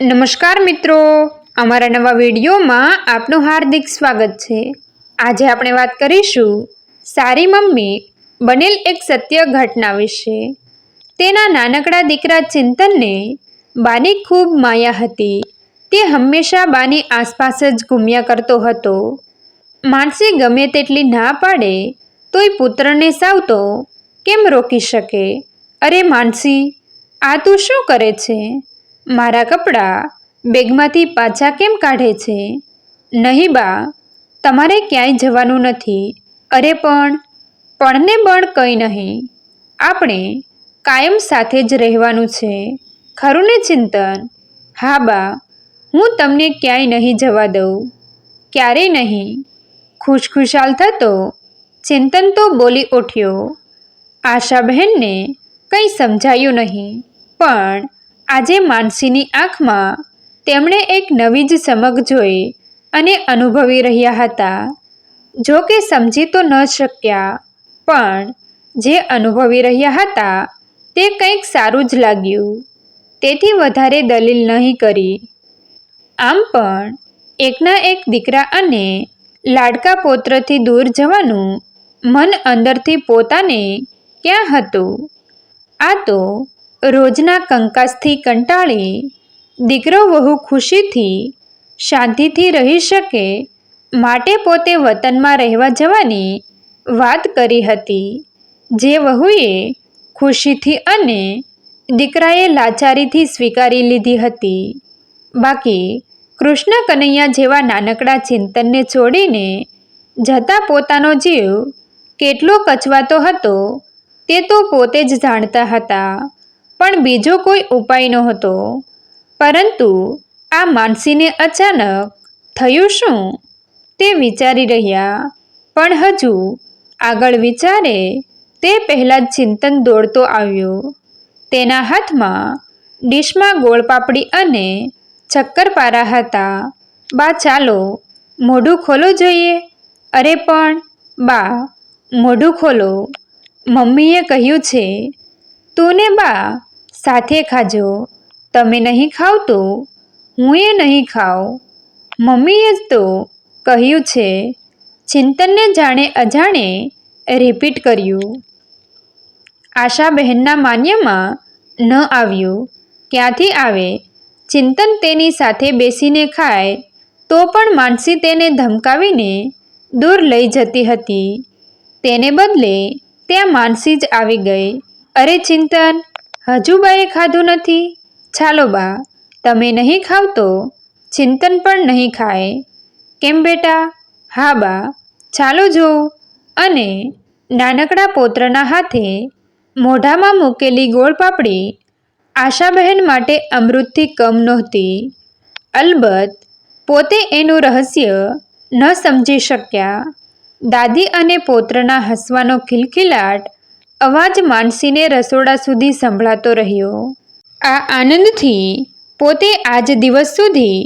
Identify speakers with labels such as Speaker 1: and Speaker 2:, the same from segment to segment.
Speaker 1: નમસ્કાર મિત્રો. અમારા નવા વિડીયોમાં આપનું હાર્દિક સ્વાગત છે. આજે આપણે વાત કરીશું સારી મમ્મી બનેલ એક સત્ય ઘટના વિશે. તેના નાનકડા દીકરા ચિંતનને બાની ખૂબ માયા હતી. તે હંમેશા બાની આસપાસ જ ઘૂમ્યા કરતો હતો. માનસી ગમે તેટલી ના પાડે તોય પુત્રને સાવતો કેમ રોકી શકે? અરે માનસી, આ તું શું કરે છે? મારા કપડાં બેગમાંથી પાછા કેમ કાઢે છે? નહીં બા, તમારે ક્યાંય જવાનું નથી. અરે પણ, પણને પણ કંઈ નહીં. આપણે કાયમ સાથે જ રહેવાનું છે. ખરું ને ચિંતન? હા બા, હું તમને ક્યાંય નહીં જવા દઉં. ક્યારેય નહીં. ખુશખુશાલ થતો, ચિંતન તો બોલી ઉઠ્યો. આશાબહેનને કંઈ સમજાયું નહીં. પણ આજે માનસીની આંખમાં તેમણે એક નવી જ સમગ જોઈ અને અનુભવી રહ્યા હતા. જો કે સમજી તો ન શક્યા, પણ જે અનુભવી રહ્યા હતા તે કંઈક સારું જ લાગ્યું. તેથી વધારે દલીલ નહીં કરી. આમ પણ એકના એક દીકરા અને લાડકા પૌત્રથી દૂર જવાનું મન અંદરથી પોતાને ક્યાં હતું? આ તો રોજના કંકાસથી કંટાળી દીકરો વહુ ખુશીથી શાંતિથી રહી શકે, માટે પોતે વતનમાં રહેવા જવાની વાત કરી હતી. જે વહુએ ખુશીથી અને દીકરાએ લાચારીથી સ્વીકારી લીધી હતી. બાકી કૃષ્ણ કનૈયા જેવા નાનકડા ચિંતનને છોડીને જતા પોતાનો જીવ કેટલો કચવાતો હતો, તે તો પોતે જ જાણતા હતા. પણ બીજો કોઈ ઉપાય નહોતો. પરંતુ આ માનસીને અચાનક થયું શું? તે વિચારી રહ્યા. પણ હજુ આગળ વિચારે તે પહેલાં જ ચિંતન દોડતો આવ્યો. તેના હાથમાં ડીશમાં ગોળપાપડી અને શક્કરપારા હતા. બા, ચાલો, મોઢું ખોલો જોઈએ. અરે, પણ, બા, મોઢું ખોલો. મમ્મીએ કહ્યું છે. તું ને બા સાથે ખાજો. તમે નહીં ખાવ તો હું એ નહીં ખાવ. મમ્મીએ જ તો કહ્યું છે. ચિંતનને જાણે અજાણે રિપીટ કર્યું. આશાબહેનના માન્યમાં ન આવ્યું. ક્યાંથી આવે? ચિંતન તેની સાથે બેસીને ખાય, તો પણ માનસી તેને ધમકાવીને દૂર લઈ જતી હતી. તેને બદલે ત્યાં માનસી જ આવી ગઈ. અરે ચિંતન હજુ બાએ ખાધું નથી. ચાલો બા, તમે નહીં ખાવ તો ચિંતન પણ નહીં ખાય. કેમ બેટા? હા બા, ચાલો જો. અને નાનકડા પોત્રના હાથે મોઢામાં મૂકેલી ગોળ પાપડી આશાબહેન માટે અમૃતથી કમ નહોતી. અલબત્ત, પોતે એનું રહસ્ય ન સમજી શક્યા. દાદી અને પોત્રના હસવાનો ખિલખિલાટ અવાજ માનસીને રસોડા સુધી સંભળાતો રહ્યો. આ આનંદથી પોતે આજ દિવસ સુધી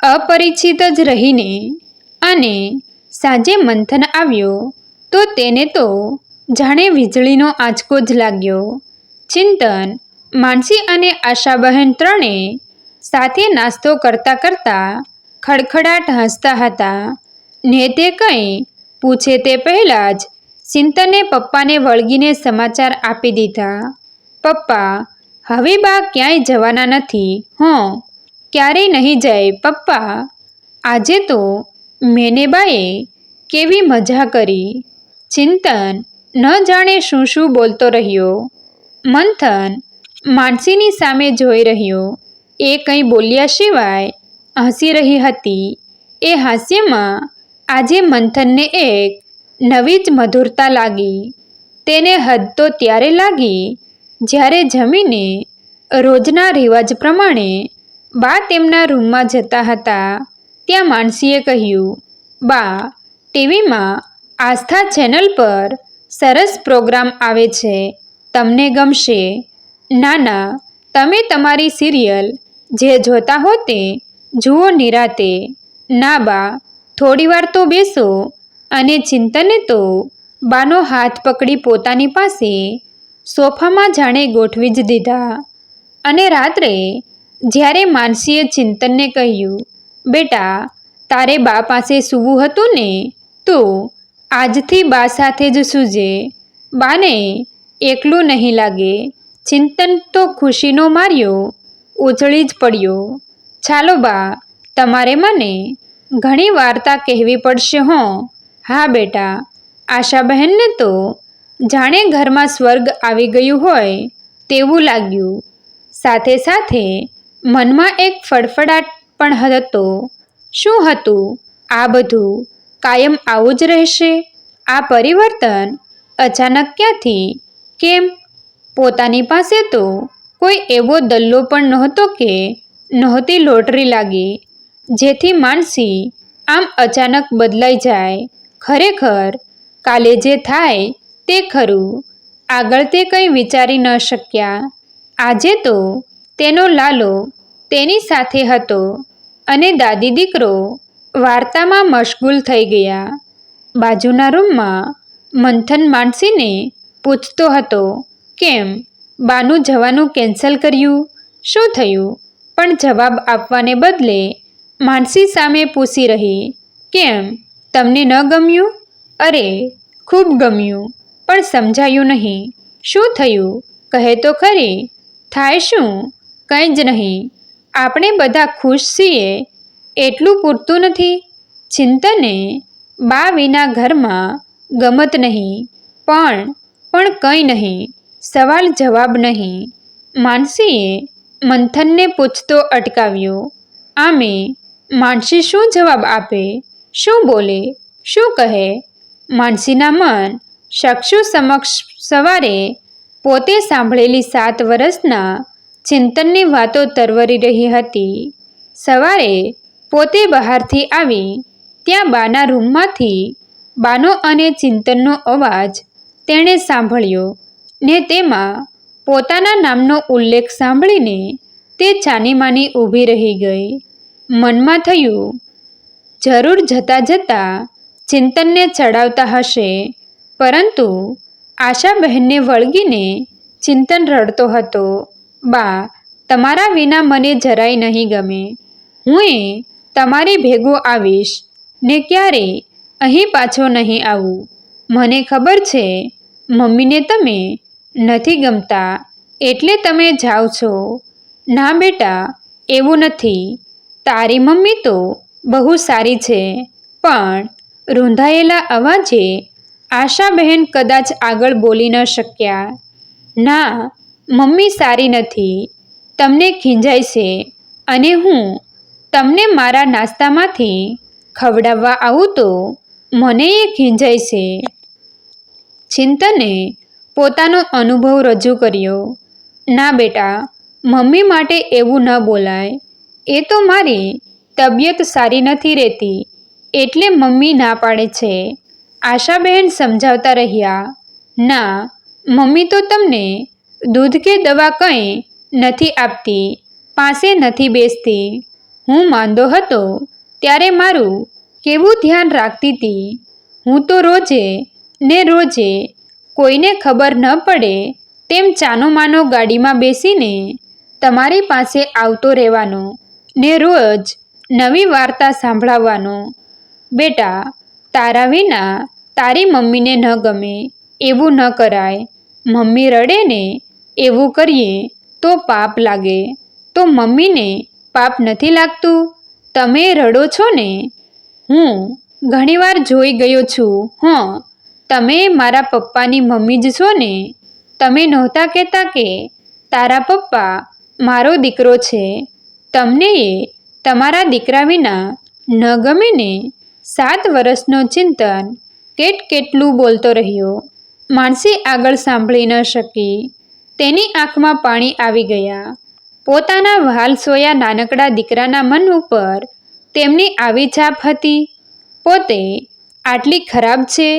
Speaker 1: અપરિચિત જ રહીને અને સાંજે મંથન આવ્યો તો તેને તો જાણે વીજળીનો આંચકો જ લાગ્યો. ચિંતન, માનસી અને આશાબહેન ત્રણે સાથે નાસ્તો કરતા કરતા ખડખડાટ હસતા હતા. ને તે કંઈ પૂછે તે પહેલાં જ ચિંતને પપ્પાને વળગીને સમાચાર આપી દીધા. પપ્પા, હવે બા ક્યાંય જવાના નથી. હોં. ક્યારેય નહીં જાય પપ્પા? આજે તો મેને બાએ કેવી મજા કરી. ચિંતન ન જાણે શું શું બોલતો રહ્યો. મંથન માનસીની સામે જોઈ રહ્યો. એ કંઈ બોલ્યા સિવાય હસી રહી હતી. એ હાસ્યમાં આજે મંથનને એક નવી જ મધુરતા લાગી. તેને હદ તો ત્યારે લાગી, જ્યારે જમીને રોજના રિવાજ પ્રમાણે બા તેમના રૂમમાં જતા હતા. ત્યાં માનસીએ કહ્યું, બા, ટીવીમાં આસ્થા ચેનલ પર સરસ પ્રોગ્રામ આવે છે. તમને ગમશે. ના ના તમે તમારી સિરિયલ જે જોતા હો તે જુઓ નિરાતે. ના બા, થોડીવાર તો બેસો. અને ચિંતને તો બાનો હાથ પકડી પોતાની પાસે સોફામાં જાણે ગોઠવી જ દીધા. અને રાત્રે જ્યારે માનસીએ ચિંતનને કહ્યું, બેટા, તારે બા પાસે સૂવું હતું ને, તો આજથી બા સાથે જ સૂજે. બાને એકલું નહીં લાગે. ચિંતન તો ખુશીનો માર્યો ઉછળી જ પડ્યો. ચાલો બા, તમારે મને ઘણી વાર્તા કહેવી પડશે હો. હા બેટા, આશાબહેનને તો જાણે ઘરમાં સ્વર્ગ આવી ગયું હોય તેવું લાગ્યું. સાથે સાથે મનમાં એક ફડફડાટ પણ હતો. શું હતું? આ બધું કાયમ આવું જ રહેશે? આ પરિવર્તન અચાનક ક્યાંથી? કેમ? પોતાની પાસે તો કોઈ એવો દલ્લો પણ નહોતો કે નહોતી લોટરી લાગી, જેથી માનસી આમ અચાનક બદલાઈ જાય. ખરેખર કાલે જે થાય તે ખરું. આગળ તે કંઈ વિચારી ન શક્યા. આજે તો તેનો લાલો તેની સાથે હતો અને દાદી દીકરો વાર્તામાં મશગુલ થઈ ગયા. બાજુના રૂમમાં મંથન માનસીને પૂછતો હતો, કેમ? બાનું જવાનું કેન્સલ કર્યું? શું થયું? પણ જવાબ આપવાને બદલે માનસી સામે પૂછી રહી, કેમ? તમને ન ગમ્યું? અરે, ખૂબ ગમ્યું, પણ સમજાયું નહીં. શું થયું? કહે તો ખરી. થાય શું? કંઈ જ નહીં. આપણે બધા ખુશ છીએ. એટલું પૂરતું નથી. ચિંતને બા વિના ઘરમાં ગમત નહીં. પણ પણ કંઈ નહીં. સવાલ જવાબ નહીં. માનસીએ મંથનને પૂછતો અટકાવ્યો. આમે, માનસી શું જવાબ આપે? શું બોલે? શું કહે? માનસીના મન શક્ષુ સમક્ષ સવારે પોતે સાંભળેલી સાત વર્ષના ચિંતનની વાતો તરવરી રહી હતી. સવારે પોતે બહારથી આવી, ત્યાં બાના રૂમમાંથી બાનો અને ચિંતનનો અવાજ તેણે સાંભળ્યો ને તેમાં પોતાના નામનો ઉલ્લેખ સાંભળીને તે ચાનીમાની ઊભી રહી ગઈ. મનમાં થયું જરૂર જતાં જતાં ચિંતનને ચડાવતા હશે. પરંતુ આશાબહેનને વળગીને ચિંતન રડતો હતો. બા, તમારા વિના મને જરાય નહીં ગમે. હું એ તમારી ભેગો આવીશ. ને ક્યારે અહીં પાછો નહીં આવું. મને ખબર છે, મમ્મીને તમે નથી ગમતા. એટલે તમે જાઓ છો. ના બેટા, એવું નથી. તારી મમ્મી તો બહુ સારી છે. પણ રૂંધાયેલા અવાજે આશાબહેન કદાચ આગળ બોલી ન શક્યા. ના, મમ્મી સારી નથી. તમને ખીંજાય છે અને હું તમને મારા નાસ્તામાંથી ખવડાવવા આવું તો મને એ ખીંજાય છે. ચિંતને પોતાનો અનુભવ રજૂ કર્યો. ના બેટા, મમ્મી માટે એવું ન બોલાય. એ તો મારી તબિયત સારી નથી રહેતી, એટલે મમ્મી ના પાડે છે. આશાબહેન સમજાવતા રહ્યા, ના, મમ્મી તો તમને દૂધ કે દવા કંઈ નથી આપતી, પાસે નથી બેસતી. હું માંદો હતો, ત્યારે મારું કેવું ધ્યાન રાખતી હતી હું તો રોજે ને રોજે કોઈને ખબર ન પડે તેમ ચાનો માનો ગાડીમાં બેસીને તમારી પાસે આવતો રહેવાનો ને રોજ નવી વાર્તા સાંભળાવવાનો બેટા, તારા વિના તારી મમ્મીને ન ગમે, એવું ન કરાય. મમ્મી રડે ને એવું કરીએ તો પાપ લાગે. તો મમ્મીને પાપ નથી લાગતું? તમે રડો છો ને? હું ઘણીવાર જોઈ ગયો છું. હં, તમે મારા પપ્પાની મમ્મી જ છો ને? તમે નહોતા કહેતા કે તારા પપ્પા મારો દીકરો છે. તમને એ તમારા દીકરા વિના ન ગમે ને સાત વર્ષનો ચિંતન કેટ કેટલું બોલતો રહ્યો. માનસી આગળ સાંભળી ન શકી. તેની આંખમાં પાણી આવી ગયા. પોતાના વહાલ સોયા નાનકડા દીકરાના મન ઉપર તેમની આવી છાપ હતી. પોતે આટલી ખરાબ છે,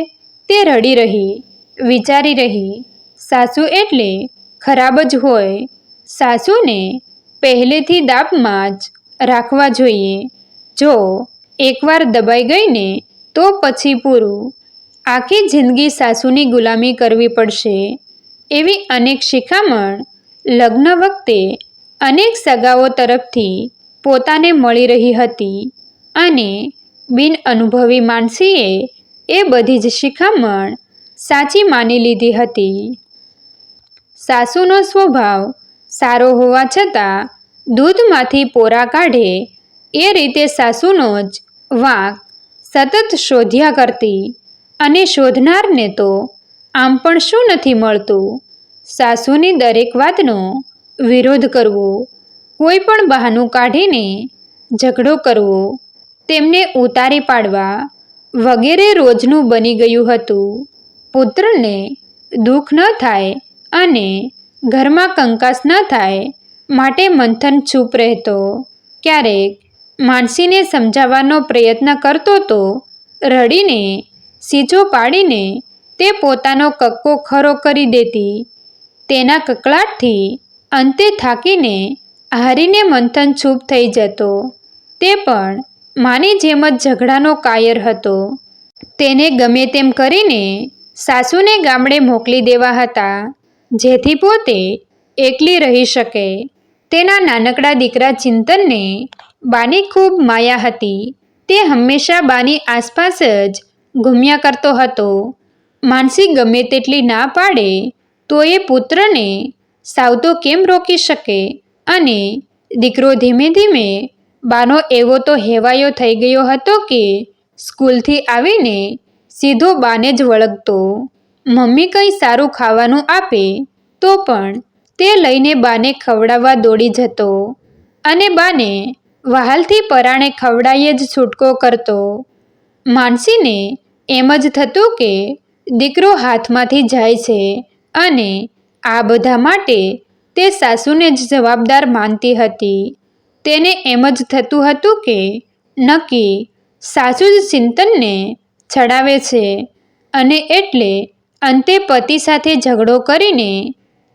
Speaker 1: તે રડી રહી, વિચારી રહી. સાસુ એટલે ખરાબ જ હોય. સાસુને પહેલેથી દાબમાં જ રાખવા જોઈએ. જો એકવાર દબાઈ ગઈને, તો પછી પૂરું. આખી જિંદગી સાસુની ગુલામી કરવી પડશે. એવી અનેક શિખામણ લગ્ન વખતે અનેક સગાઓ તરફથી પોતાને મળી રહી હતી અને બિન અનુભવી માનસીએ એ બધી જ શિખામણ સાચી માની લીધી હતી. સાસુનો સ્વભાવ સારો હોવા છતાં દૂધમાંથી પોરા કાઢે, એ રીતે સાસુનો જ વાંક સતત શોધ્યા કરતી અને શોધનારને તો આમ પણ શું નથી મળતું? સાસુની દરેક વાતનો વિરોધ કરવો, કોઈ પણ બહાનું કાઢીને ઝઘડો કરવો, તેમને ઉતારી પાડવા વગેરે રોજનું બની ગયું હતું. પુત્રને દુઃખ ન થાય અને ઘરમાં કંકાસ ન થાય માટે મંથન ચૂપ રહેતો. ક્યારેક માનસીને સમજાવવાનો પ્રયત્ન કરતો તો રડીને સીજો પાડીને તે પોતાનો કક્કો ખરો કરી દેતી. તેના કકળાટથી અંતે થાકીને હારીને મંથન ચૂપ થઈ જતો. તે પણ માની જેમ જ ઝઘડાનો કાયર હતો. તેને ગમે તેમ કરીને સાસુને ગામડે મોકલી દેવા હતા, જેથી પોતે એકલી રહી શકે. તેના નાનકડા દીકરા ચિંતનને બાની ખૂબ માયા હતી. તે હંમેશા બાની આસપાસ જ ઘૂમ્યા કરતો હતો. માનસી ગમે તેટલી ના પાડે તો એ પુત્રને સાવતો કેમ રોકી શકે? અને દીકરો ધીમે ધીમે બાનો એવો તો હેવાયો થઈ ગયો હતો કે સ્કૂલથી આવીને સીધો બાને જ વળગતો. મમ્મી કંઈ સારું ખાવાનું આપે તો પણ તે લઈને બાને ખવડાવવા દોડી જતો અને બાને વહાલથી પરાણે ખવડાવીએ જ છૂટકો કરતો. માનસીને એમ જ થતું કે દીકરો હાથમાંથી જાય છે અને આ બધા માટે તે સાસુને જ જવાબદાર માનતી હતી. તેને એમ જ થતું હતું કે નક્કી સાસુ જ ચિંતનને છડાવે છે અને એટલે અંતે પતિ સાથે ઝઘડો કરીને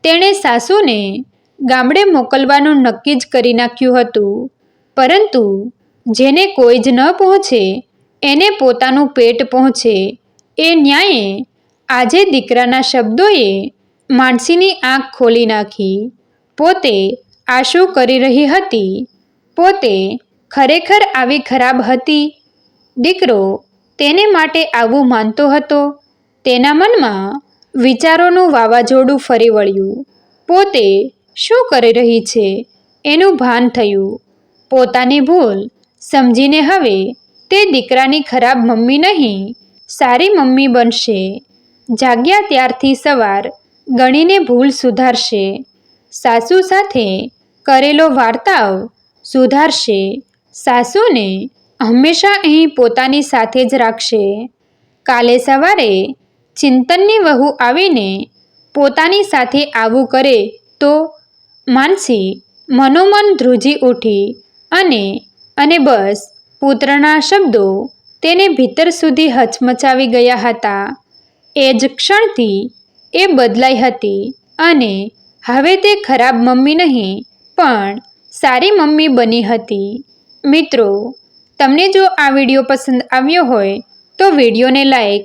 Speaker 1: તેણે સાસુને ગામડે મોકલવાનું નક્કી જ કરી નાખ્યું હતું. પરંતુ જેને કોઈ જ ન પહોંચે, એને પોતાનું પેટ પહોંચે. એ ન્યાયે આજે દીકરાના શબ્દોએ માનસીની આંખ ખોલી નાખી. પોતે આ શું કરી રહી હતી. પોતે ખરેખર આવી ખરાબ હતી. દીકરો તેને માટે આવું માનતો હતો. તેના મનમાં વિચારોનું વાવાઝોડું ફરી વળ્યું. પોતે શું કરી રહી છે? એનું ભાન થયું. પોતાની ભૂલ સમજીને હવે તે દીકરાની ખરાબ મમ્મી નહીં, સારી મમ્મી બનશે. જાગ્યા ત્યારથી સવાર ગણીને ભૂલ સુધારશે. સાસુ સાથે કરેલો વાર્તાવ સુધારશે. સાસુને હંમેશા અહીં પોતાની સાથે જ રાખશે. કાલે સવારે ચિંતનની વહુ આવીને પોતાની સાથે આવું કરે તો માનસી મનોમન ધ્રુજી ઉઠી અને અને બસ પુત્રના શબ્દો તેને ભીતર સુધી હચમચાવી ગયા હતા. એ જ ક્ષણથી એ બદલાઈ હતી અને હવે તે ખરાબ મમ્મી નહીં, પણ સારી મમ્મી બની હતી. મિત્રો, તમને જો આ વીડિયો પસંદ આવ્યો હોય તો વિડીયોને લાઈક